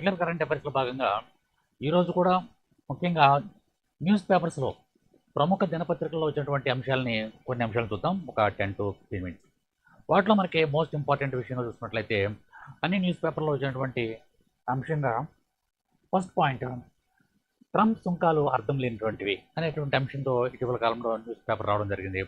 Regular current అఫైర్స్లో భాగంగా ఈరోజు కూడా ముఖ్యంగా న్యూస్ పేపర్స్లో ప్రముఖ దినపత్రికల్లో వచ్చినటువంటి అంశాలని కొన్ని అంశాలు చూద్దాం. ఒక టెన్ టు ఫిఫ్టీన్ మినిట్స్. వాటిలో మనకి మోస్ట్ ఇంపార్టెంట్ విషయంగా చూసినట్లయితే అన్ని న్యూస్ పేపర్లో వచ్చినటువంటి అంశంగా ఫస్ట్ పాయింట్ ట్రంప్ సుంకాలు అర్థం లేనటువంటివి అనేటువంటి అంశంతో ఇటీవల కాలంలో న్యూస్ పేపర్ రావడం జరిగింది.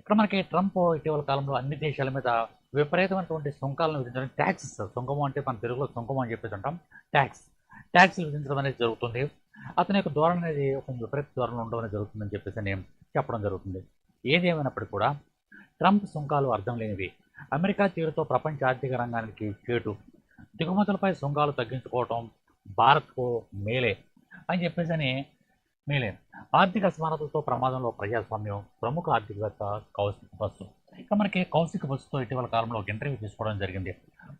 ఇక్కడ మనకి ట్రంప్ ఇటీవల కాలంలో అన్ని దేశాల మీద విపరీతమైనటువంటి సుంకాలను విధించడం ట్యాక్సెస్ సుంకము అంటే మన తెలుగులో సుంకము అని చెప్పేసి అంటాం. ట్యాక్స్ ట్యాక్స్లు విధించడం అనేది జరుగుతుంది. అతని యొక్క ధోరణి అనేది ఒక విపరీత ధోరణి ఉండడం అనేది జరుగుతుందని చెప్పేసి అని చెప్పడం జరుగుతుంది. ఏది కూడా ట్రంప్ సుంకాలు అర్థం లేనివి. అమెరికా తీరుతో ప్రపంచ ఆర్థిక రంగానికి చేటు. దిగుమతులపై సుంకాలు తగ్గించుకోవటం భారత్కు మేలే అని చెప్పేసి అని మేలే. ఆర్థిక అసమానతలతో ప్రమాదంలో ప్రజాస్వామ్యం ప్రముఖ ఆర్థికవేత్త కౌశిక్ ఇక మనకి కౌశిక్ బస్సుతో ఇటీవల కాలంలో ఒక ఇంటర్వ్యూ తీసుకోవడం జరిగింది.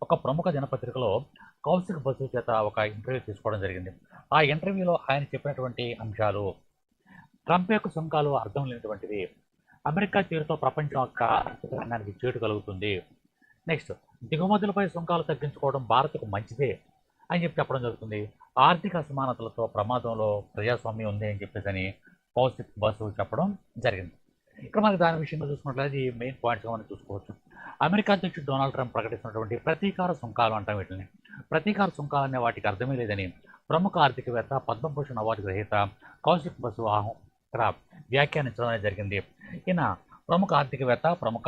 ఒక ప్రముఖ దినపత్రికలో కౌశిక్ బస్సు చేత ఒక ఇంటర్వ్యూ తీసుకోవడం జరిగింది. ఆ ఇంటర్వ్యూలో ఆయన చెప్పినటువంటి అంశాలు ట్రంప్ యొక్క సుంకాలు అర్థం లేనటువంటివి అమెరికా తీరుతో ప్రపంచం యొక్క ఆర్థిక రంగానికి చేటు కలుగుతుంది. నెక్స్ట్ దిగుమతులపై సుంకాలు తగ్గించుకోవడం భారత్కు మంచిదే అని చెప్పి చెప్పడం జరుగుతుంది. ఆర్థిక అసమానతలతో ప్రమాదంలో ప్రజాస్వామ్యం ఉంది అని చెప్పేసి అని కౌశిక్ బస్సు చెప్పడం జరిగింది. ఇక్కడ మనకి దాని విషయంలో చూసుకున్నట్లయితే ఈ మెయిన్ పాయింట్స్గా మనం చూసుకోవచ్చు. అమెరికా అధ్యక్షుడు డొనాల్డ్ ట్రంప్ ప్రకటిస్తున్నటువంటి ప్రతీకార సుంకాలు అంటాం వీటిని. ప్రతీకార సుంకాలు అనే వాటికి అర్థమే లేదని ప్రముఖ ఆర్థికవేత్త పద్మభూషణ్ అవార్డు గ్రహీత కౌశిక్ బసు ఆహం ఇక్కడ వ్యాఖ్యానించడం అనేది జరిగింది. ఈయన ప్రముఖ ఆర్థికవేత్త ప్రముఖ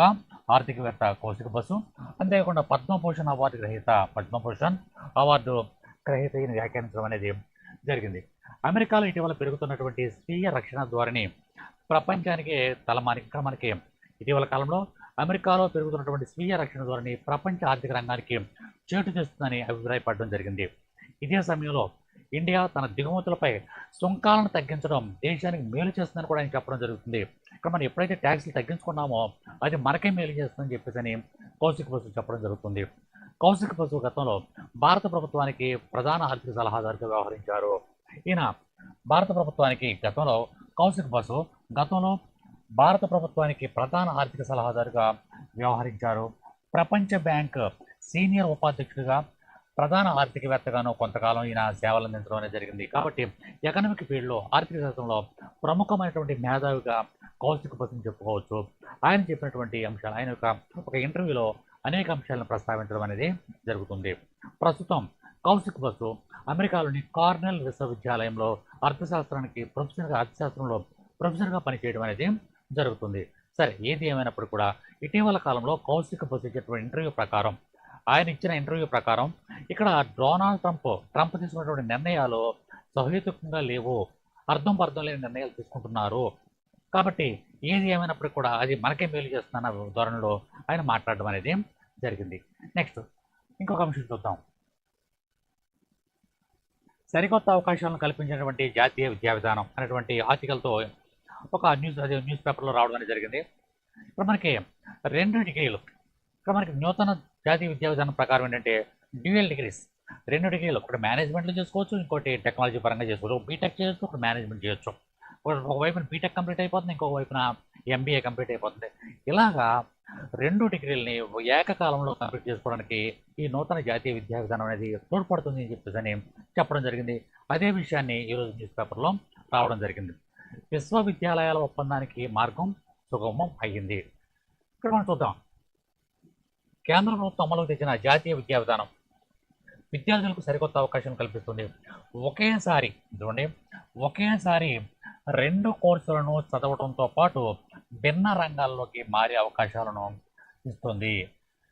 ఆర్థికవేత్త కౌశిక్ బసు అంతేకాకుండా పద్మభూషణ్ అవార్డు గ్రహీత పద్మభూషణ్ అవార్డు గ్రహీత ఈయన వ్యాఖ్యానించడం అనేది జరిగింది. అమెరికాలో ఇటీవల పెరుగుతున్నటువంటి స్వీయ రక్షణ ధోరణి ప్రపంచానికి తలమాని ఇక్కడ మనకి ఇటీవల కాలంలో అమెరికాలో పెరుగుతున్నటువంటి స్వీయ రక్షణ ధోరణి ప్రపంచ ఆర్థిక రంగానికి చేటు చేస్తుందని అభిప్రాయపడడం జరిగింది. ఇదే సమయంలో ఇండియా తన దిగుమతులపై సుంకాలను తగ్గించడం దేశానికి మేలు చేస్తుందని కూడా ఆయన చెప్పడం జరుగుతుంది. ఇక్కడ మనం ఎప్పుడైతే ట్యాక్స్లు తగ్గించుకున్నామో అది మనకే మేలు చేస్తుందని చెప్పేసి అని కౌశిక బసు చెప్పడం జరుగుతుంది. కౌశిక బసు గతంలో భారత ప్రభుత్వానికి ప్రధాన ఆర్థిక సలహాదారుగా వ్యవహరించారు. ఈయన భారత ప్రభుత్వానికి గతంలో కౌశిక్ బసు గతంలో భారత ప్రభుత్వానికి ప్రధాన ఆర్థిక సలహాదారుగా వ్యవహరించారు. ప్రపంచ బ్యాంక్ సీనియర్ ఉపాధ్యక్షుడిగా ప్రధాన ఆర్థికవేత్తగాను కొంతకాలం ఈయన సేవలు అందించడం అనేది జరిగింది. కాబట్టి ఎకనామిక్ ఫీల్డ్లో ఆర్థిక శాస్త్రంలో ప్రముఖమైనటువంటి మేధావిగా కౌశిక్ బసుని చెప్పుకోవచ్చు. ఆయన చెప్పినటువంటి అంశాలు ఆయన యొక్క ఒక ఇంటర్వ్యూలో అనేక అంశాలను ప్రస్తావించడం అనేది జరుగుతుంది. ప్రస్తుతం కౌశిక్ బసు అమెరికాలోని కార్నెల్ విశ్వవిద్యాలయంలో అర్థశాస్త్రానికి ప్రొఫెసర్గా అర్థశాస్త్రంలో ప్రొఫెసర్గా పనిచేయడం అనేది జరుగుతుంది. సరే ఏది ఏమైనప్పుడు కూడా ఇటీవల కాలంలో కౌశిక్ బసు ఇచ్చేటువంటి ఇంటర్వ్యూ ప్రకారం ఆయన ఇచ్చిన ఇంటర్వ్యూ ప్రకారం ఇక్కడ డొనాల్డ్ ట్రంప్ ట్రంప్ తీసుకున్నటువంటి నిర్ణయాలు సహేతుకంగా లేవు అర్థం పర్థం లేని నిర్ణయాలు తీసుకుంటున్నారు. కాబట్టి ఏది ఏమైనప్పుడు కూడా అది మనకే మేలు చేస్తున్న ధోరణిలో ఆయన మాట్లాడడం అనేది జరిగింది. నెక్స్ట్ ఇంకొక అంశం చూద్దాం. సరికొత్త అవకాశాలను కల్పించినటువంటి జాతీయ విద్యా విధానం అనేటువంటి ఆర్టికల్తో ఒక న్యూస్ అదే న్యూస్ పేపర్లో రావడం అనేది జరిగింది. ఇక్కడ మనకి రెండు డిగ్రీలు ఇక్కడ మనకి నూతన జాతీయ విద్యా విధానం ప్రకారం ఏంటంటే డ్యూయల్ డిగ్రీస్. రెండు డిగ్రీలు ఒకటి మేనేజ్మెంట్లో చేసుకోవచ్చు ఇంకోటి టెక్నాలజీ పరంగా చేసుకోవచ్చు. బీటెక్ చేయొచ్చు ఒకటి మేనేజ్మెంట్ చేయొచ్చు. ఒక ఒకవైపున బీటెక్ కంప్లీట్ అయిపోతుంది ఇంకొక వైపున ఎంబీఏ కంప్లీట్ అయిపోతుంది. ఇలాగా రెండు డిగ్రీలని ఏకకాలంలో కంప్లీట్ చేసుకోవడానికి ఈ నూతన జాతీయ విద్యా విధానం అనేది తోడ్పడుతుంది అని చెప్పేసి అని చెప్పడం జరిగింది. అదే విషయాన్ని ఈరోజు న్యూస్ పేపర్లో రావడం జరిగింది. విశ్వవిద్యాలయాల ఒప్పందానికి మార్గం సుగమం అయ్యింది. ఇక్కడ మనం చూద్దాం. కేంద్ర ప్రభుత్వం అమలుకు తెచ్చిన జాతీయ విద్యా విధానం విద్యార్థులకు సరికొత్త అవకాశం కల్పిస్తుంది. ఒకేసారి చూడండి. ఒకేసారి రెండు కోర్సులను చదవడంతో పాటు భిన్న రంగాల్లోకి మారే అవకాశాలను ఇస్తుంది.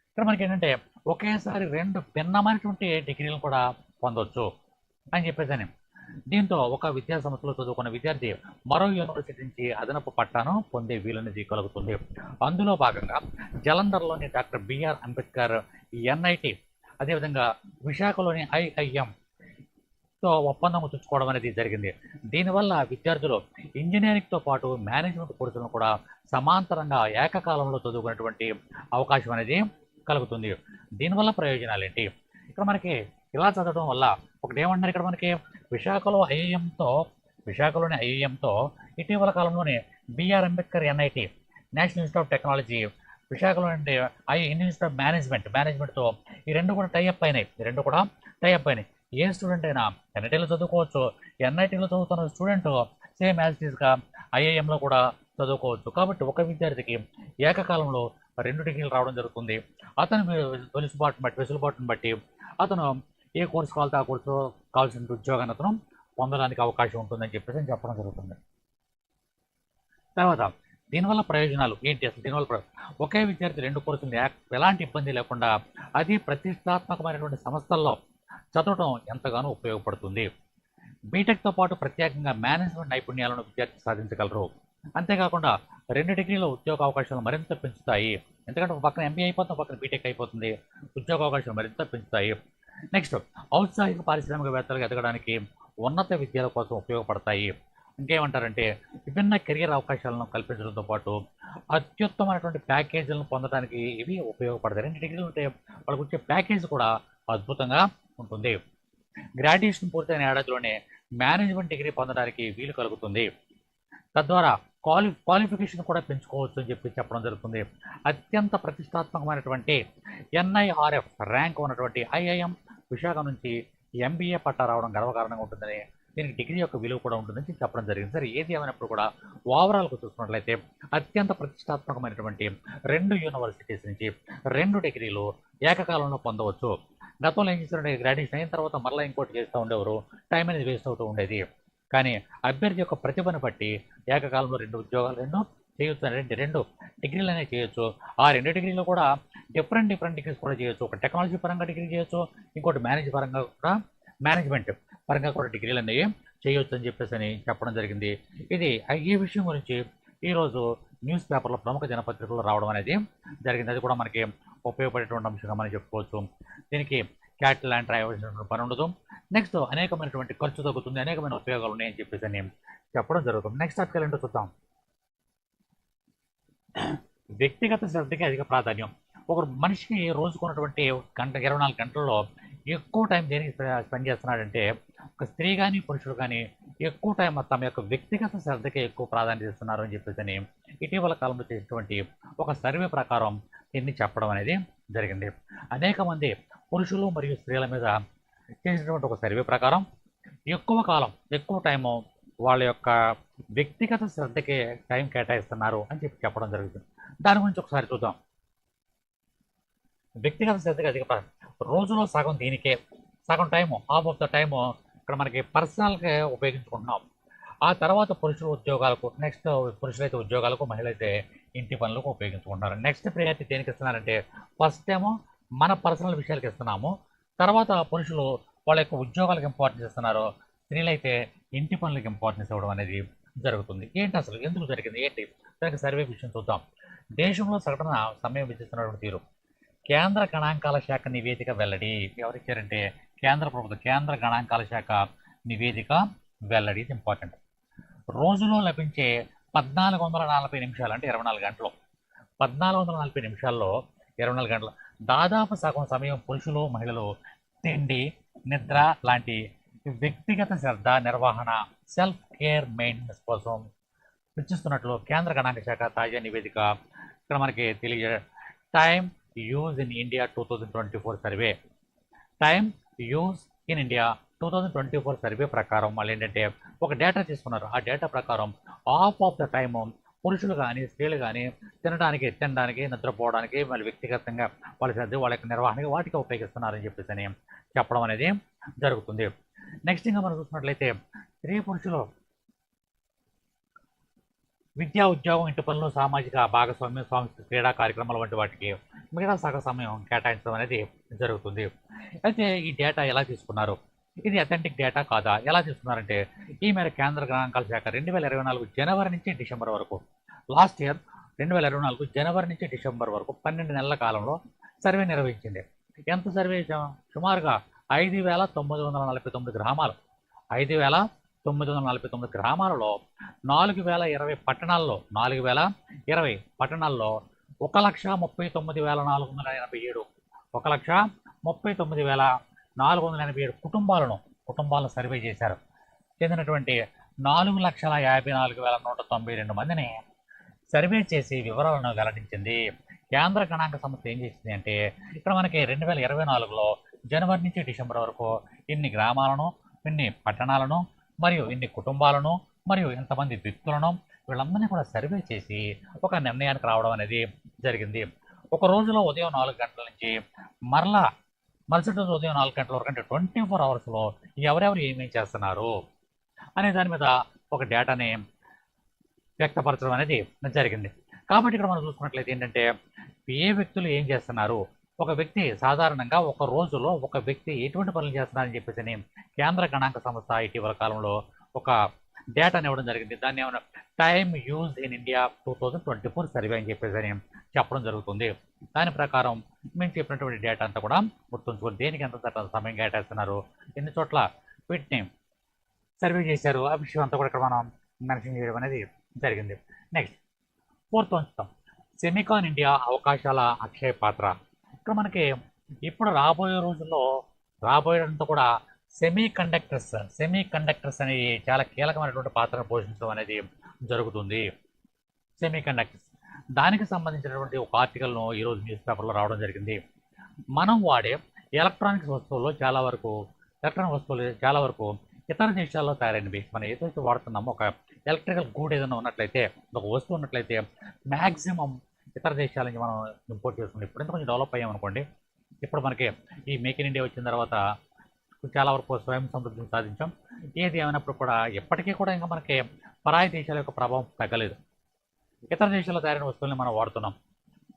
ఇక్కడ మనకి ఏంటంటే ఒకేసారి రెండు భిన్నమైనటువంటి డిగ్రీలు కూడా పొందొచ్చు అని చెప్పేసి దీంతో ఒక విద్యా సంస్థలో చదువుకున్న విద్యార్థి మరో యూనివర్సిటీ నుంచి అదనపు పట్టాను పొందే వీలనేది కలుగుతుంది అందులో భాగంగా జలంధర్లోని doctor B R Ambedkar NIT అదేవిధంగా విశాఖలోని ఐఐఎం ఒప్పందం తెచ్చుకోవడం అనేది జరిగింది. దీనివల్ల విద్యార్థులు ఇంజనీరింగ్తో పాటు మేనేజ్మెంట్ కోర్సులను కూడా సమాంతరంగా ఏకకాలంలో చదువుకునేటువంటి అవకాశం అనేది కలుగుతుంది. దీనివల్ల ప్రయోజనాలు ఏంటి ఇక్కడ మనకి ఇలా చదవడం వల్ల ఒకటి ఏమంటున్నారు ఇక్కడ మనకి? విశాఖలో ఐఏఎంతో విశాఖలోని ఐఐఎంతో ఇటీవల కాలంలోనే B R Ambedkar NIT national institute of technology విశాఖలో అంటే I Indian institute of management management ఈ రెండు కూడా టైఅప్ అయినాయి. ఈ రెండు కూడా టైఅప్ అయినాయి. ఏ స్టూడెంట్ అయినా ఎన్ఐటీలో చదువుకోవచ్చు ఎన్ఐటీలో చదువుతున్న స్టూడెంట్ సేమ్ యాజ్ టీస్గా ఐఐఎంలో కూడా చదువుకోవచ్చు. కాబట్టి ఒక విద్యార్థికి ఏకకాలంలో రెండు డిగ్రీలు రావడం జరుగుతుంది. అతను వెలుసుబాటును బట్టి వెసులుబాటును బట్టి అతను ఏ కోర్సు కావాలితే ఆ కోర్సు కావాల్సిన ఉద్యోగాన్ని అతను పొందడానికి అవకాశం ఉంటుందని చెప్పేసి నేను చెప్పడం జరుగుతుంది. తర్వాత దీనివల్ల ప్రయోజనాలు ఏంటి అసలు? దీనివల్ల ఒకే విద్యార్థి రెండు కోర్సులు ఎలాంటి ఇబ్బంది లేకుండా అది ప్రతిష్టాత్మకమైనటువంటి సంస్థల్లో చదవడం ఎంతగానో ఉపయోగపడుతుంది. బీటెక్తో పాటు ప్రత్యేకంగా మేనేజ్మెంట్ నైపుణ్యాలను విద్యార్థి సాధించగలరు. అంతేకాకుండా రెండు డిగ్రీల ఉద్యోగ అవకాశాలు మరింత పెంచుతాయి. ఎందుకంటే ఒక పక్కన ఎంబీఏ అయిపోతుంది ఒక పక్కన బీటెక్ అయిపోతుంది. ఉద్యోగ అవకాశాలు మరింత పెంచుతాయి. నెక్స్ట్ ఔత్సాహిక పారిశ్రామికవేత్తలుగా ఎదగడానికి ఉన్నత విద్యల కోసం ఉపయోగపడతాయి. ఇంకేమంటారంటే విభిన్న కెరియర్ అవకాశాలను కల్పించడంతో పాటు అత్యుత్తమైనటువంటి ప్యాకేజీలను పొందడానికి ఇవి ఉపయోగపడతాయి. రెండు డిగ్రీలు ఉంటే వాళ్ళకు వచ్చే ప్యాకేజ్ కూడా అద్భుతంగా ఉంటుంది గ్రాడ్యుయేషన్ పూర్తయిన ఏడాదిలోనే మేనేజ్మెంట్ డిగ్రీ పొందడానికి వీలు కలుగుతుంది. తద్వారా క్వాలి క్వాలిఫికేషన్ కూడా పెంచుకోవచ్చు అని చెప్పి చెప్పడం జరుగుతుంది. అత్యంత ప్రతిష్టాత్మకమైనటువంటి ఎన్ఐఆర్ఎఫ్ ర్యాంక్ ఉన్నటువంటి ఐఐఎం విశాఖ నుంచి ఎంబీఏ పట్టా రావడం గర్వకారణంగా ఉంటుందని దీనికి డిగ్రీ యొక్క విలువ కూడా ఉంటుందని చెప్పడం జరిగింది. సరే ఏది ఏమైనప్పుడు కూడా ఓవరాల్గా చూసుకున్నట్లయితే అత్యంత ప్రతిష్టాత్మకమైనటువంటి రెండు యూనివర్సిటీస్ నుంచి రెండు డిగ్రీలు ఏకకాలంలో పొందవచ్చు. గతంలో ఏం చేశారంటే గ్రాడ్యుయేషన్ అయిన తర్వాత మరలా ఇంకోటి చేస్తూ ఉండేవారు. టైం అనేది వేస్ట్ అవుతూ ఉండేది. కానీ అభ్యర్థి యొక్క ప్రతిభను బట్టి ఏకకాలంలో రెండు ఉద్యోగాలు రెండు చేయొచ్చు రెండు రెండు డిగ్రీలు అనేవి చేయొచ్చు. ఆ రెండు డిగ్రీలు కూడా డిఫరెంట్ డిఫరెంట్ డిగ్రీస్ కూడా చేయొచ్చు. ఒక టెక్నాలజీ పరంగా డిగ్రీ చేయొచ్చు ఇంకోటి మేనేజ్ పరంగా కూడా మేనేజ్మెంట్ పరంగా కూడా డిగ్రీలు అనేవి చేయొచ్చు అని చెప్పేసి అని చెప్పడం జరిగింది. ఇది ఈ విషయం గురించి ఈరోజు న్యూస్ పేపర్లో ప్రముఖ దినపత్రికల్లో రావడం అనేది జరిగింది. అది కూడా మనకి ఉపయోగపడేటువంటి అంశంగా మనం చెప్పుకోవచ్చు. దీనికి క్యాట్ ల్యాండ్ రాయవలసినటువంటి పని ఉండదు. నెక్స్ట్ అనేకమైనటువంటి ఖర్చు తగ్గుతుంది. అనేకమైన ఉపయోగాలు ఉన్నాయని చెప్పేసి అని చెప్పడం జరుగుతుంది. నెక్స్ట్ ఆర్టికల్ ఏంటో చూద్దాం. వ్యక్తిగత శ్రద్ధకి అధిక ప్రాధాన్యం. ఒక మనిషికి రోజుకున్నటువంటి గంట ఇరవై నాలుగు గంటల్లో ఎక్కువ టైం దేనికి స్పెండ్ చేస్తున్నాడంటే ఒక స్త్రీ కానీ పురుషుడు కానీ ఎక్కువ టైం తమ యొక్క వ్యక్తిగత శ్రద్ధకే ఎక్కువ ప్రాధాన్యత ఇస్తున్నారు అని చెప్పేసి అని ఇటీవల కాలంలో చేసినటువంటి ఒక సర్వే ప్రకారం దీన్ని చెప్పడం అనేది జరిగింది. అనేక మంది పురుషులు మరియు స్త్రీల మీద చేసినటువంటి ఒక సర్వే ప్రకారం ఎక్కువ కాలం ఎక్కువ టైము వాళ్ళ యొక్క వ్యక్తిగత శ్రద్ధకే టైం కేటాయిస్తున్నారు అని చెప్పి చెప్పడం జరుగుతుంది. దాని గురించి ఒకసారి చూద్దాం. వ్యక్తిగత శ్రద్ధకి అధిక రోజులో సగం దీనికే సగం time half of the time ఇక్కడ మనకి పర్సనల్గా ఉపయోగించుకుంటున్నాం. ఆ తర్వాత పురుషుల ఉద్యోగాలకు నెక్స్ట్ పురుషులైతే ఉద్యోగాలకు మహిళలైతే ఇంటి పనులకు ఉపయోగించుకుంటున్నారు. నెక్స్ట్ ప్రయారిటీ దేనికి ఇస్తున్నారంటే ఫస్ట్ ఏమో మన పర్సనల్ విషయాలకు ఇస్తున్నాము. తర్వాత పురుషులు వాళ్ళ యొక్క ఉద్యోగాలకు ఇంపార్టెన్స్ ఇస్తున్నారు. స్త్రీలైతే ఇంటి పనులకు ఇంపార్టెన్స్ ఇవ్వడం అనేది జరుగుతుంది. ఏంటి అసలు? ఎందుకు జరిగింది? ఏంటి? దానికి సర్వే విషయం చూద్దాం. దేశంలో సగటున సమయం విధిస్తున్నటువంటి తీరు. కేంద్ర గణాంకాల శాఖ నివేదిక వెల్లడి ఎవరిచ్చారంటే కేంద్ర ప్రభుత్వం కేంద్ర గణాంకాల శాఖ నివేదిక వెల్లడి ఇది ఇంపార్టెంట్ రోజులో లభించే పద్నాలుగు వందల నలభై నిమిషాలు అంటే ఇరవై నాలుగు గంటలు. పద్నాలుగు వందల నలభై నిమిషాల్లో ఇరవై నాలుగు గంటలు. దాదాపు సగం సమయం పురుషులు మహిళలు తిండి నిద్ర లాంటి వ్యక్తిగత శ్రద్ధ నిర్వహణ సెల్ఫ్ కేర్ మెయింటెనెన్స్ కోసం వెచ్చిస్తున్నట్లు కేంద్ర గణాంక శాఖ తాజా నివేదిక ఇక్కడ మనకి తెలియజే time use in India two thousand twenty four survey time use in India two thousand twenty four survey ప్రకారం వాళ్ళు ఏంటంటే ఒక డేటా తీసుకున్నారు. ఆ డేటా ప్రకారం హాఫ్ ఆఫ్ ద టైమ్ పురుషులు కానీ స్త్రీలు కానీ తినడానికి తినడానికి నిద్రపోవడానికి వాళ్ళు వ్యక్తిగతంగా వాళ్ళ శ్రద్ధ వాళ్ళ యొక్క నిర్వహణకి వాటికి ఉపయోగిస్తున్నారని చెప్పేసి అని చెప్పడం అనేది జరుగుతుంది. నెక్స్ట్ ఇంకా మనం చూసినట్లయితే స్త్రీ పురుషులు విద్యా ఉద్యోగం ఇంటి పనులు సామాజిక భాగస్వామ్యం సాంస్కృతిక క్రీడా కార్యక్రమాలు వంటి వాటికి మిగతా సగ సమయం కేటాయించడం అనేది జరుగుతుంది. అయితే ఈ డేటా ఎలా తీసుకున్నారు? ఇది అథెంటిక్ డేటా కాదా? ఎలా తీసుకున్నారంటే ఈ మేర కేంద్ర గణాంకాల శాఖ రెండు వేల ఇరవై నాలుగు జనవరి నుంచి డిసెంబర్ వరకు లాస్ట్ ఇయర్ రెండు వేల ఇరవై నాలుగు జనవరి నుంచి డిసెంబర్ వరకు పన్నెండు నెలల కాలంలో సర్వే నిర్వహించింది. ఎంత సర్వే సుమారుగా ఐదు వేల తొమ్మిది వందల నలభై తొమ్మిది గ్రామాలు. ఐదు వేల తొమ్మిది వందల నలభై తొమ్మిది గ్రామాలలో నాలుగు వేల ఇరవై పట్టణాల్లో నాలుగు వేల ఇరవై పట్టణాల్లో ఒక లక్ష ముప్పై తొమ్మిది వేల నాలుగు వందల ఎనభై ఏడు. ఒక లక్ష ముప్పై తొమ్మిది వేల నాలుగు వందల ఎనభై ఏడు కుటుంబాలను కుటుంబాలను సర్వే చేశారు. చెందినటువంటి నాలుగు లక్షల యాభై నాలుగు వేల నూట తొంభై రెండు మందిని సర్వే చేసి వివరాలను వెల్లడించింది. కేంద్ర గణాంక సంస్థ ఏం చేసింది అంటే ఇక్కడ మనకి రెండు వేల ఇరవై నాలుగులో జనవరి నుంచి డిసెంబర్ వరకు ఇన్ని గ్రామాలను ఇన్ని పట్టణాలను మరియు ఇన్ని కుటుంబాలను మరియు ఇంతమంది వ్యక్తులను వీళ్ళందరినీ కూడా సర్వే చేసి ఒక నిర్ణయానికి రావడం అనేది జరిగింది. ఒక రోజులో ఉదయం నాలుగు గంటల నుంచి మరలా మరుసటి రోజు ఉదయం నాలుగు గంటల వరకు అంటే ట్వంటీ ఫోర్ అవర్స్లో ఎవరెవరు ఏమేం చేస్తున్నారు అనే దాని మీద ఒక డేటాని వ్యక్తపరచడం అనేది జరిగింది. కాబట్టి ఇక్కడ మనం చూసుకున్నట్లయితే ఏంటంటే ఏ వ్యక్తులు ఏం చేస్తున్నారు? ఒక వ్యక్తి సాధారణంగా ఒక రోజులో ఒక వ్యక్తి ఎటువంటి పనులు చేస్తున్నారని చెప్పేసి కేంద్ర గణాంక సంస్థ ఇటీవల కాలంలో ఒక డేటాని ఇవ్వడం జరిగింది. దాన్ని ఏమైనా time use in India two thousand twenty four survey అని చెప్పేసి అని చెప్పడం జరుగుతుంది. దాని ప్రకారం మేము చెప్పినటువంటి డేటా అంతా కూడా గుర్తుంచుకొని దేనికి ఎంత సమయం కేటాయిస్తున్నారు? ఎన్ని చోట్ల వీటిని సర్వే చేశారు? ఆ విషయం అంతా కూడా ఇక్కడ మనం మెన్షన్ చేయడం అనేది జరిగింది. నెక్స్ట్ ఫోర్త్ ఉంచుతాం సెమికాన్ ఇండియా అవకాశాల అక్షయ పాత్ర. ఇక్కడ మనకి ఇప్పుడు రాబోయే రోజుల్లో రాబోయేటంతా కూడా సెమీ కండక్టర్స్ సెమీ కండక్టర్స్ అనేవి చాలా కీలకమైనటువంటి పాత్రను పోషించడం అనేది జరుగుతుంది. సెమీ కండక్టర్స్ దానికి సంబంధించినటువంటి ఒక ఆర్టికల్ను ఈరోజు న్యూస్ పేపర్లో రావడం జరిగింది. మనం వాడే ఎలక్ట్రానిక్స్ వస్తువుల్లో చాలా వరకు ఎలక్ట్రానిక్ వస్తువులు చాలా వరకు ఇతర దేశాల్లో తయారైనవి. మనం ఏదైతే వాడుతున్నామో ఒక ఎలక్ట్రికల్ గూడ్ ఏదైనా ఉన్నట్లయితే ఒక వస్తువు ఉన్నట్లయితే మ్యాక్సిమం ఇతర దేశాల నుంచి మనం ఇంపోర్ట్ చేసుకుంటాం ఇప్పుడు కొంచెం డెవలప్ అయ్యామనుకోండి ఇప్పుడు మనకి ఈ మేక్ ఇన్ ఇండియా వచ్చిన తర్వాత చాలా వరకు స్వయం సమృద్ధిని సాధించాం. ఏది ఏమైనప్పుడు కూడా ఎప్పటికీ కూడా ఇంకా మనకి పరాయి దేశాల యొక్క ప్రభావం తగ్గలేదు. ఇతర దేశాల్లో తయారైన వస్తువుల్ని మనం వాడుతున్నాం.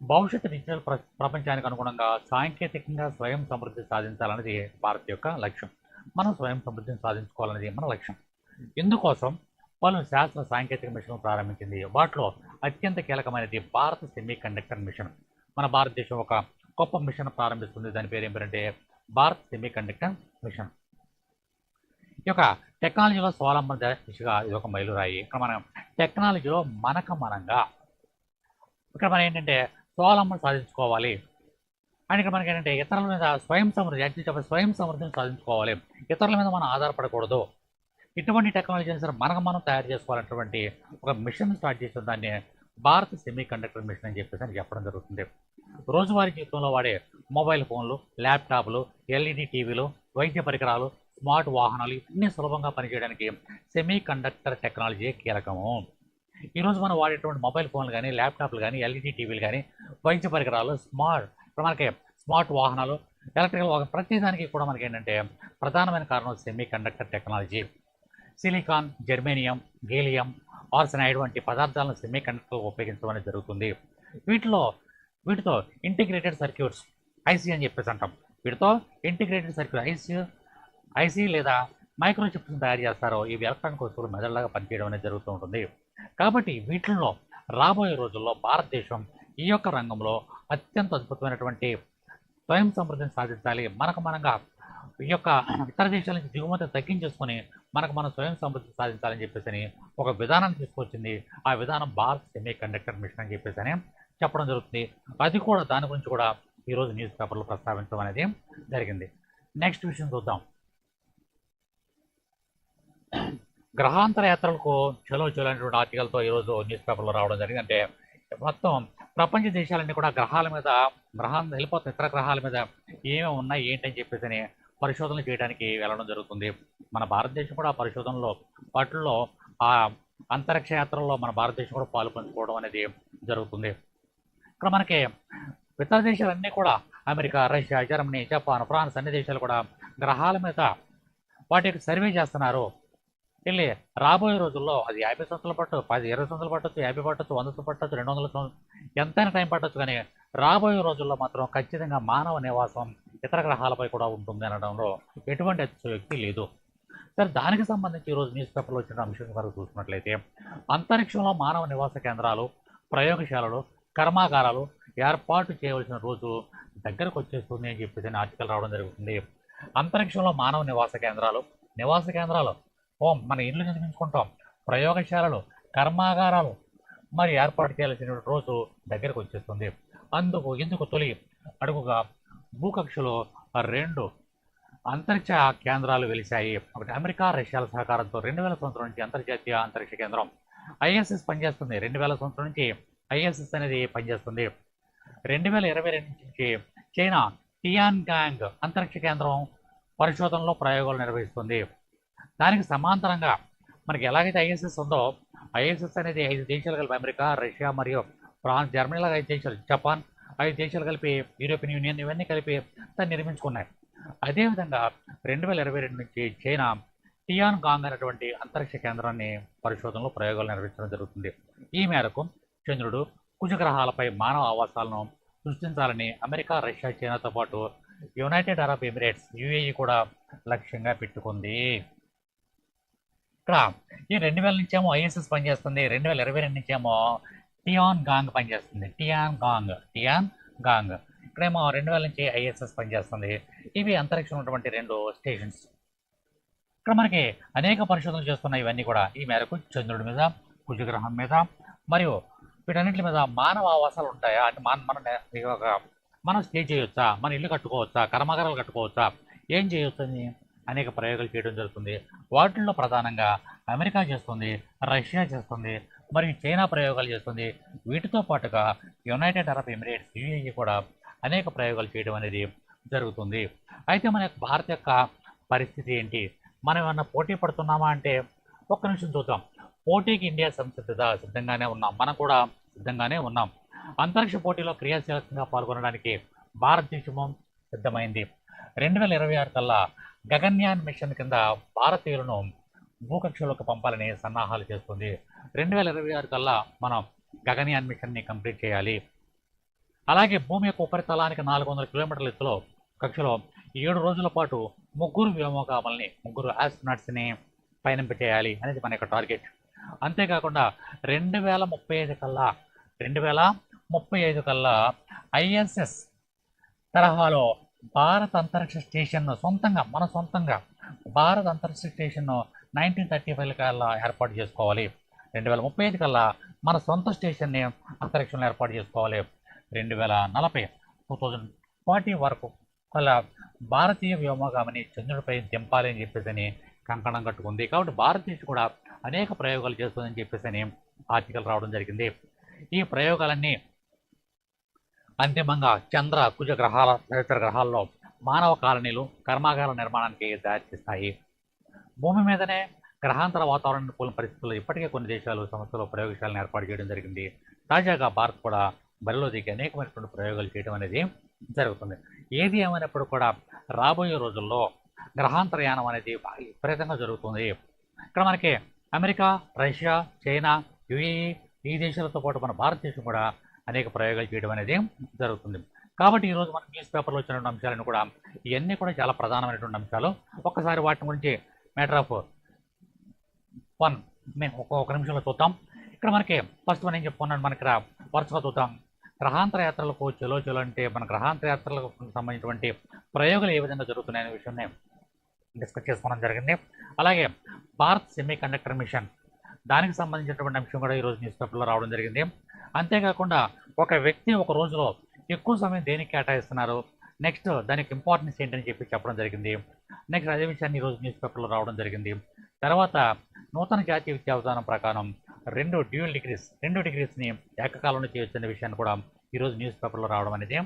భవిష్యత్తు డిజిటల్ ప్ర ప్రపంచానికి అనుగుణంగా సాంకేతికంగా స్వయం సమృద్ధి సాధించాలనేది భారత్ యొక్క లక్ష్యం. మనం స్వయం సమృద్ధిని సాధించుకోవాలనేది మన లక్ష్యం. ఇందుకోసం పలు శాస్త్ర సాంకేతిక మిషన్లు ప్రారంభించింది. వాటిలో అత్యంత కీలకమైనది భారత సెమీ కండక్టర్ మిషన్. మన భారతదేశం ఒక గొప్ప మిషన్ ప్రారంభిస్తుంది. దాని పేరు ఏమిటంటే భారత్ సెమీకండక్టర్ మిషన్. ఈ యొక్క టెక్నాలజీలో స్వాలంబన దిశగా ఇది ఒక మైలురాయి. ఇక్కడ మనం టెక్నాలజీలో మనక మనంగా ఇక్కడ మనం ఏంటంటే స్వాలంబన సాధించుకోవాలి. అండ్ ఇక్కడ మనకి ఏంటంటే ఇతరుల మీద స్వయం సమృద్ధి యాక్చువల్లీ స్వయం సమృద్ధిని సాధించుకోవాలి. ఇతరుల మీద మనం ఆధారపడకూడదు. ఇటువంటి టెక్నాలజీని సరే మనకు మనం తయారు చేసుకోవాలన్నటువంటి ఒక మిషన్ స్టార్ట్ చేసిన దాన్ని భారత్ సెమీ కండక్టర్ మిషన్ అని చెప్పేసి అని చెప్పడం జరుగుతుంది. రోజువారీ జీవితంలో వాడే మొబైల్ ఫోన్లు ల్యాప్టాప్లు ఎల్ఈడి టీవీలు వైద్య పరికరాలు స్మార్ట్ వాహనాలు ఇవన్నీ సులభంగా పనిచేయడానికి సెమీ కండక్టర్ టెక్నాలజీ కీలకము. ఈరోజు మనం వాడేటువంటి మొబైల్ ఫోన్లు కానీ ల్యాప్టాప్లు కానీ ఎల్ఈడి టీవీలు కానీ వైద్య పరికరాలు స్మార్ట్ మనకి స్మార్ట్ వాహనాలు ఎలక్ట్రికల్ వాహనం ప్రతిదానికి కూడా మనకి ఏంటంటే ప్రధానమైన కారణం semiconductor technology silicon germanium gallium arsenide వంటి పదార్థాలను సెమీ కండక్టర్ ఉపయోగించడం అనేది జరుగుతుంది. వీటిలో వీటితో ఇంటిగ్రేటెడ్ సర్క్యూట్స్ ఐసీ అని చెప్పేసి అంటాం. వీటితో ఇంటిగ్రేటెడ్ సర్క్యూట్ ఐసీ ఐసీ లేదా మైక్రో చిప్స్ని తయారు చేస్తారో ఇవి ఎలక్ట్రానిక్ వస్తువులు మెదడులాగా పనిచేయడం అనేది జరుగుతూ ఉంటుంది. కాబట్టి వీటిల్లో రాబోయే రోజుల్లో భారతదేశం ఈ యొక్క రంగంలో అత్యంత అద్భుతమైనటువంటి స్వయం సమృద్ధిని సాధించాలి. మనకు మనంగా ఈ యొక్క ఇతర దేశాల నుంచి దిగుమతి తగ్గించేసుకొని మనకు మనం స్వయం సమృద్ధి సాధించాలని చెప్పేసి అని ఒక విధానం తీసుకొచ్చింది. ఆ విధానం భారత్ సెమీ కండక్టర్ మిషన్ అని చెప్పేసి అని చెప్పడం జరుగుతుంది. అది కూడా దాని గురించి కూడా ఈరోజు న్యూస్ పేపర్లో ప్రస్తావించడం అనేది జరిగింది. నెక్స్ట్ విషయం చూద్దాం. గ్రహాంతర యాత్రలకు చలో చలో అనేటువంటి ఆర్టికల్తో ఈరోజు న్యూస్ పేపర్లో రావడం జరిగింది. అంటే మొత్తం ప్రపంచ దేశాలన్నీ కూడా గ్రహాల మీద గ్రహాలు వెళ్ళిపోతున్న ఇతర గ్రహాల మీద ఏమేమి ఉన్నాయి ఏంటని చెప్పేసి అని పరిశోధనలు చేయడానికి వెళ్ళడం జరుగుతుంది. మన భారతదేశం కూడా ఆ పరిశోధనలో వాటిల్లో ఆ అంతరిక్ష యాత్రల్లో మన భారతదేశం కూడా పాలు పంచుకోవడం అనేది జరుగుతుంది. ఇక్కడ మనకి ఇతర దేశాలన్నీ కూడా America Russia Germany Japan France అన్ని దేశాలు కూడా గ్రహాల మీద వాటి యొక్క సర్వే చేస్తున్నారు. వెళ్ళి రాబోయే రోజుల్లో అది యాభై సంవత్సరాలు పట్టచ్చు పది ఇరవై సంవత్సరాలు పట్టచ్చు యాభై పట్టచ్చు వంద పట్టచ్చు రెండు వందల ఎంతైనా టైం పట్టచ్చు కానీ రాబోయే రోజుల్లో మాత్రం ఖచ్చితంగా మానవ నివాసం ఇతర గ్రహాలపై కూడా ఉంటుంది అనడంలో ఎటువంటి అతిశయోక్తి లేదు. సరే దానికి సంబంధించి ఈరోజు న్యూస్ పేపర్లో వచ్చిన అంశం వరకు చూసినట్లయితే అంతరిక్షంలో మానవ నివాస కేంద్రాలు ప్రయోగశాలలు కర్మాగారాలు ఏర్పాటు చేయవలసిన రోజు దగ్గరకు వచ్చేస్తుంది అని చెప్పేసి ఆర్టికల్ రావడం జరుగుతుంది. అంతరిక్షంలో మానవ నివాస కేంద్రాలు నివాస కేంద్రాలు ఓ మన ఇల్లు నిర్మించుకుంటాం ప్రయోగశాలలు కర్మాగారాలు మరి ఏర్పాటు చేయాల్సిన రోజు దగ్గరకు వచ్చేస్తుంది. అందుకు ఇందుకు తొలి అడుగుగా భూకక్షలో రెండు అంతరిక్ష కేంద్రాలు వెలిశాయి. ఒకటి అమెరికా రష్యాల సహకారంతో రెండు వేల సంవత్సరం నుంచి అంతర్జాతీయ అంతరిక్ష కేంద్రం. ఐఎస్ఎస్ పనిచేస్తుంది. రెండు వేల సంవత్సరం నుంచి ఐఎస్ఎస్ అనేది పనిచేస్తుంది. రెండు వేల ఇరవై రెండు నుంచి చైనా టియాన్ గ్యాంగ్ అంతరిక్ష కేంద్రం పరిశోధనలో ప్రయోగాలు నిర్వహిస్తుంది. దానికి సమాంతరంగా మనకి ఎలాగైతే ఐఎస్ఎస్ ఉందో ఐఎస్ఎస్ అనేది ఐదు దేశాలు కలిపి అమెరికా రష్యా మరియు ఫ్రాన్స్ జర్మనీలో ఐదు దేశాలు జపాన్ ఐదు దేశాలు కలిపి యూరోపియన్ యూనియన్ ఇవన్నీ కలిపి దాన్ని నిర్మించుకున్నాయి. అదేవిధంగా రెండు వేల ఇరవై రెండు నుంచి చైనా టియాన్ గాంగ్ అనేటువంటి అంతరిక్ష కేంద్రాన్ని పరిశోధనలో ప్రయోగాలు నిర్వహించడం జరుగుతుంది. ఈ మేరకు చంద్రుడు కుజగ్రహాలపై మానవ ఆవాసాలను సృష్టించాలని అమెరికా రష్యా చైనాతో పాటు యునైటెడ్ అరబ్ ఎమిరేట్స్ యుఏఈ కూడా లక్ష్యంగా పెట్టుకుంది. ఇక్కడ ఈ రెండు వేల నుంచేమో ఐఎస్ఎస్ పనిచేస్తుంది రెండు వేల ఇరవై రెండు నుంచేమో టియాన్ గాంగ్ పనిచేస్తుంది. టియాన్ గాంగ్ టియాన్ గాంగ్ ఇక్కడేమో రెండు వేల నుంచి ఐఎస్ఎస్ పనిచేస్తుంది. ఇవి అంతరిక్షం ఉన్నటువంటి రెండు స్టేషన్స్ ఇక్కడ మనకి అనేక పరిశోధనలు చేస్తున్నాయి ఇవన్నీ కూడా ఈ మేరకు చంద్రుడి మీద కుజగ్రహం మీద మరియు వీటన్నింటి మీద మానవ ఆవాసాలు ఉంటాయా? అంటే మన మన మనం స్టే చేయొచ్చా? మన ఇల్లు కట్టుకోవచ్చా? కర్మాగారాలు కట్టుకోవచ్చా? ఏం చేయొచ్చని అనేక ప్రయోగాలు చేయడం జరుగుతుంది. వాటిల్లో ప్రధానంగా అమెరికా చేస్తుంది రష్యా చేస్తుంది మరియు చైనా ప్రయోగాలు చేస్తుంది. వీటితో పాటుగా యునైటెడ్ అరబ్ ఎమిరేట్స్ యుఏఈ కూడా అనేక ప్రయోగాలు చేయడం అనేది జరుగుతుంది. అయితే మన యొక్క భారత్ యొక్క పరిస్థితి ఏంటి? మనం ఏమన్నా పోటీ పడుతున్నామా అంటే ఒక్క నిమిషం చూద్దాం. పోటీకి ఇండియా సంసిద్ధత సిద్ధంగానే ఉన్నాం. మనం కూడా సిద్ధంగానే ఉన్నాం. అంతరిక్ష పోటీలో క్రియాశీలకంగా పాల్గొనడానికి భారతదేశము సిద్ధమైంది. రెండు వేల ఇరవై ఆరు కల్లా గగన్యాన్ మిషన్ కింద భారతీయులను భూకక్షలోకి పంపాలని సన్నాహాలు చేస్తుంది. రెండు వేల ఇరవై ఆరు కల్లా మనం గగనయాన్ మిషన్ని కంప్లీట్ చేయాలి. అలాగే భూమి యొక్క ఉపరితలానికి నాలుగు వందల కిలోమీటర్ల ఎత్తులో కక్షలో ఏడు రోజుల పాటు ముగ్గురు వ్యోమగాముల్ని ముగ్గురు ఆస్ట్రోనాట్స్ని పయనింపచేయాలి అనేది మన యొక్క టార్గెట్. అంతేకాకుండా రెండు వేల ముప్పై ఐదు కల్లా రెండు వేల ముప్పై ఐదు కల్లా ఐఎస్ఎస్ తరహాలో భారత అంతరిక్ష స్టేషన్ను సొంతంగా మన సొంతంగా భారత అంతరిక్ష స్టేషన్ను నైన్టీన్ థర్టీ ఫైవ్ కల్లా ఏర్పాటు చేసుకోవాలి. రెండు వేల ముప్పై ఐదు కల్లా మన సొంత స్టేషన్ని అంతరిక్షంలో ఏర్పాటు చేసుకోవాలి. రెండు వేల నలభై టూ థౌజండ్ ఫార్టీ వరకు కల్లా భారతీయ వ్యోమగామిని చంద్రుడిపై దింపాలి అని చెప్పేసి అని కంకణం కట్టుకుంది. కాబట్టి భారతదేశం కూడా అనేక ప్రయోగాలు చేస్తుందని చెప్పేసి అని ఆర్టికల్ రావడం జరిగింది. ఈ ప్రయోగాలన్నీ అంతిమంగా చంద్ర కుజ గ్రహాల తదితర గ్రహాల్లో మానవ కాలనీలు కర్మాగార నిర్మాణానికి దారితీస్తాయి. భూమి మీదనే గ్రహాంతర వాతావరణ అనుకూల పరిస్థితుల్లో ఇప్పటికే కొన్ని దేశాలు సంస్థలో ప్రయోగశాలను ఏర్పాటు చేయడం జరిగింది. తాజాగా భారత్ కూడా బరిలో దిగి అనేకమైనటువంటి ప్రయోగాలు చేయడం అనేది జరుగుతుంది. ఏది ఏమైనప్పుడు కూడా రాబోయే రోజుల్లో గ్రహాంతరయానం అనేది విపరీతంగా జరుగుతుంది. ఇక్కడ మనకి అమెరికా రష్యా చైనా యుఏఈ ఈ దేశాలతో పాటు మన భారతదేశం కూడా అనేక ప్రయోగాలు చేయడం అనేది జరుగుతుంది. కాబట్టి ఈరోజు మన న్యూస్ పేపర్లో వచ్చినటువంటి అంశాలను కూడా ఇవన్నీ కూడా చాలా ప్రధానమైనటువంటి అంశాలు. ఒక్కసారి వాటి గురించి మ్యాటర్ ఆఫ్ వన్ మేము ఒక ఒక నిమిషంలో చూద్దాం ఇక్కడ మనకి ఫస్ట్ వన్ ఏం చెప్పుకున్నాను మనకి ఇక్కడ వరుసగా చూద్దాం గ్రహాంతర యాత్రలకు చలో చలో అంటే మన గ్రహాంతర యాత్రలకు సంబంధించినటువంటి ప్రయోగాలు ఏ విధంగా జరుగుతున్నాయనే విషయాన్ని డిస్కస్ చేసుకోవడం జరిగింది అలాగే భారత్ సెమీ కండక్టర్ మిషన్ దానికి సంబంధించినటువంటి అంశం కూడా ఈరోజు న్యూస్ పేపర్లో రావడం జరిగింది అంతేకాకుండా ఒక వ్యక్తి ఒక రోజులో ఎక్కువ సమయం దేనికి కేటాయిస్తున్నారు నెక్స్ట్ దానికి ఇంపార్టెన్స్ ఏంటని చెప్పి చెప్పడం జరిగింది. నెక్స్ట్ అదే విషయాన్ని ఈరోజు న్యూస్ పేపర్లో రావడం జరిగింది. తర్వాత నూతన జాతీయ విద్యా విధానం ప్రకారం రెండు డ్యూయల్ డిగ్రీస్ రెండు డిగ్రీస్ని ఏకకాలంలో చేయొచ్చనే విషయాన్ని కూడా ఈరోజు న్యూస్ పేపర్లో రావడం అనేది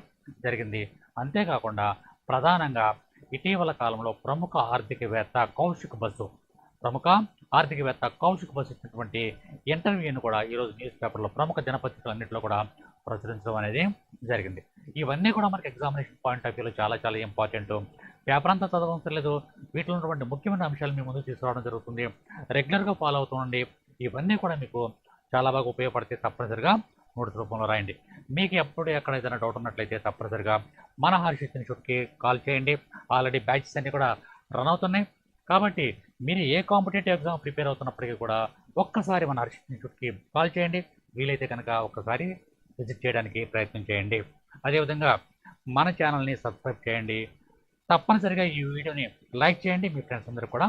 జరిగింది. అంతేకాకుండా ప్రధానంగా ఇటీవల కాలంలో ప్రముఖ ఆర్థికవేత్త కౌశిక్ బసు ప్రముఖ ఆర్థికవేత్త కౌశిక్ బసు ఇచ్చినటువంటి ఇంటర్వ్యూని కూడా ఈరోజు న్యూస్ పేపర్లో ప్రముఖ దినపత్రికలన్నింటిలో కూడా ప్రచురించడం అనేది జరిగింది. ఇవన్నీ కూడా మనకి ఎగ్జామినేషన్ పాయింట్ ఆఫ్ వ్యూలో చాలా చాలా ఇంపార్టెంట్ పేపర్ అంతా చదవడం లేదు వీటిలో ఉన్నటువంటి ముఖ్యమైన అంశాలు మీ ముందు తీసుకురావడం జరుగుతుంది. రెగ్యులర్గా ఫాలో అవుతుండండి ఇవన్నీ కూడా మీకు చాలా బాగా ఉపయోగపడితే తప్పనిసరిగా నోట్స్ రూపంలో రాయండి. మీకు ఎప్పుడు ఎక్కడ ఏదైనా డౌట్ ఉన్నట్లయితే తప్పనిసరిగా మన హర్ష ఇన్స్టిట్యూట్కి కాల్ చేయండి. ఆల్రెడీ బ్యాచెస్ అన్నీ కూడా రన్ అవుతున్నాయి. కాబట్టి మీరు ఏ కాంపిటేటివ్ ఎగ్జామ్ ప్రిపేర్ అవుతున్నప్పటికీ కూడా ఒక్కసారి మన హర్ష ఇన్స్టిట్యూట్కి కాల్ చేయండి. వీలైతే కనుక ఒక్కసారి విజిట్ చేయడానికి ప్రయత్నం చేయండి. అదేవిధంగా మన ఛానల్ని సబ్స్క్రైబ్ చేయండి. తప్పనిసరిగా ఈ వీడియోని లైక్ చేయండి. మీ ఫ్రెండ్స్ అందరూ కూడా